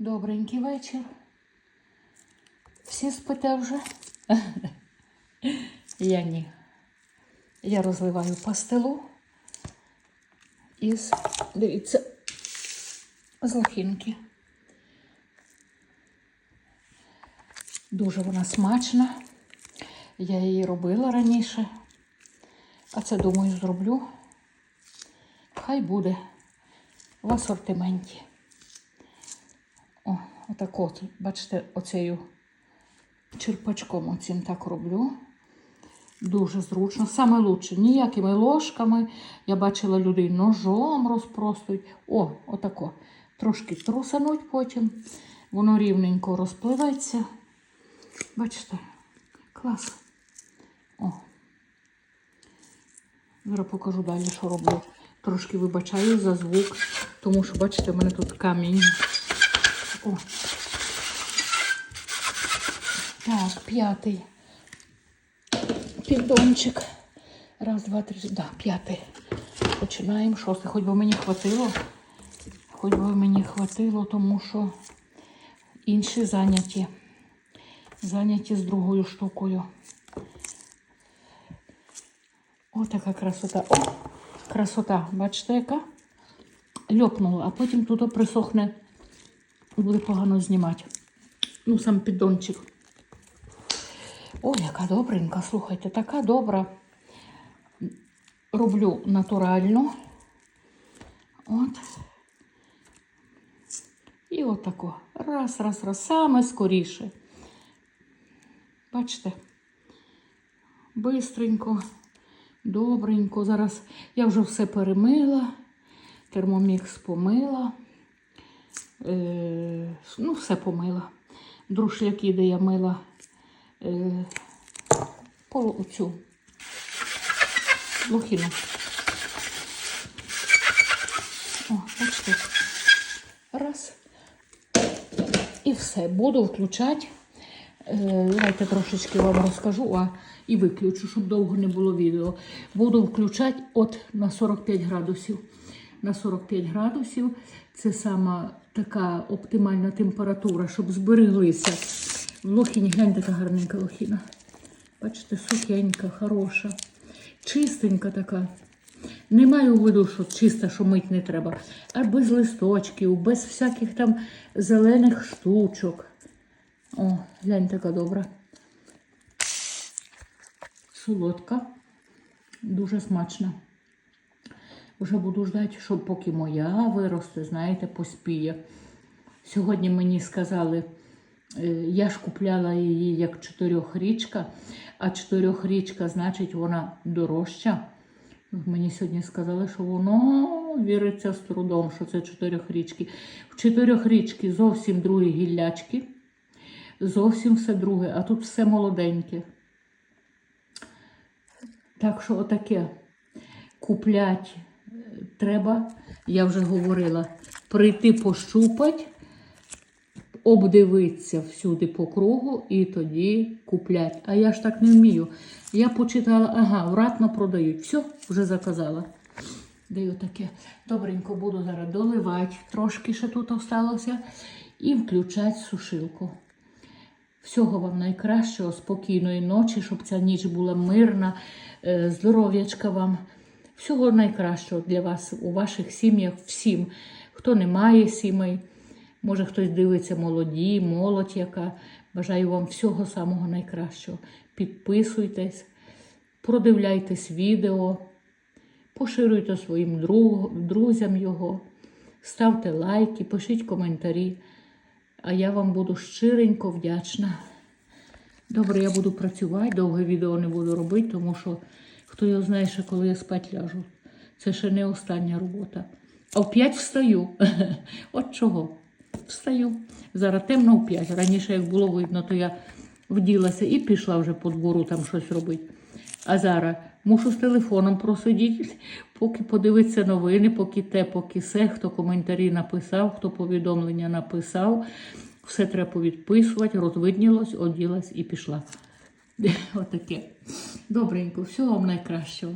Добренький вечір. Всі спите вже? Я ні. Я розливаю пастилу із, дивіться, з лохінки. Дуже вона смачна. Я її робила раніше. А це, думаю, зроблю. Хай буде в асортименті. О, отак от, бачите, оцею черпачком оцим так роблю. Дуже зручно. Саме лучше. Ніякими ложками. Я бачила людей ножом розпростують. О, отако. Трошки трусануть потім. Воно рівненько розпливеться. Бачите? Клас. О. Зараз покажу далі, що роблю. Трошки вибачаю за звук, тому що, бачите, в мене тут камінь. О. Так, п'ятий піддончик. Раз, два, три. Да, п'ятий. Починаємо шостий. Хоч би мені хватило. Хоч би мені хватило, тому що інші зайняті. Зайняті з другою штукою. О, така красота. О, красота. Бачите, яка? Льопнула, а потім тут присохне. Буде погано знімати. Ну, сам піддончик. О, яка добренька, слухайте, така добра. Роблю натурально. От. І отако. Раз, раз, раз. Саме скоріше. Бачите? Бистренько, добренько. Зараз я вже все перемила, термомікс помила. Ну, все помила. Друшляки, де я мила е, по цю лохіну. О, бачите. Раз. І все. Буду включати. Е, Давайте трошечки вам розкажу, а і виключу, щоб довго не було відео. Буду включати от на 45 градусів. На 45 градусів це сама така оптимальна температура, щоб збереглися. В лохіні, гляньте, така гарненька лохіна. Бачите, сухенька, хороша, чистенька така. Не маю в виду, що чиста, що мить не треба, а без листочків, без всяких там зелених штучок. О, глянь, така добра. Солодка, дуже смачна. Вже буду ждати, щоб поки моя виросте, знаєте, поспіє. Сьогодні мені сказали, е, я ж купляла її як чотирьохрічка, а чотирьохрічка, значить, вона дорожча. Мені сьогодні сказали, що воно віриться з трудом, що це чотирьохрічки. В чотирьохрічки зовсім другі гіллячки, зовсім все друге, а тут все молоденьке. Так що отаке куплять треба, я вже говорила, прийти пощупати, обдивитися всюди по кругу і тоді куплять. А я ж так не вмію. Я почитала, ага, вратно продають. Все, вже заказала. Даю таке. Добренько буду зараз доливати, трошки ще тут осталося, і включати сушилку. Всього вам найкращого, спокійної ночі, щоб ця ніч була мирна, е, здоров'ячка вам. Всього найкращого для вас у ваших сім'ях, всім. Хто не має сімей, може хтось дивиться молоді, молодь яка. Бажаю вам всього самого найкращого. Підписуйтесь, продивляйтесь відео, поширюйте своїм друзям його, ставте лайки, пишіть коментарі. А я вам буду щиренько вдячна. Добре, я буду працювати, довге відео не буду робити, тому що хто його знає, ще коли я спать ляжу. Це ще не остання робота. А в 5 встаю. От чого? Встаю. Зараз темно в 5. Раніше, як було видно, то я вділася і пішла вже по двору там щось робити. А зараз мушу з телефоном просидіти, поки подивитися новини, поки те, поки се, хто коментарі написав, хто повідомлення написав. Все треба повідписувати, розвиднілось, оділась і пішла. Отаке. Добренько, всього вам найкращого.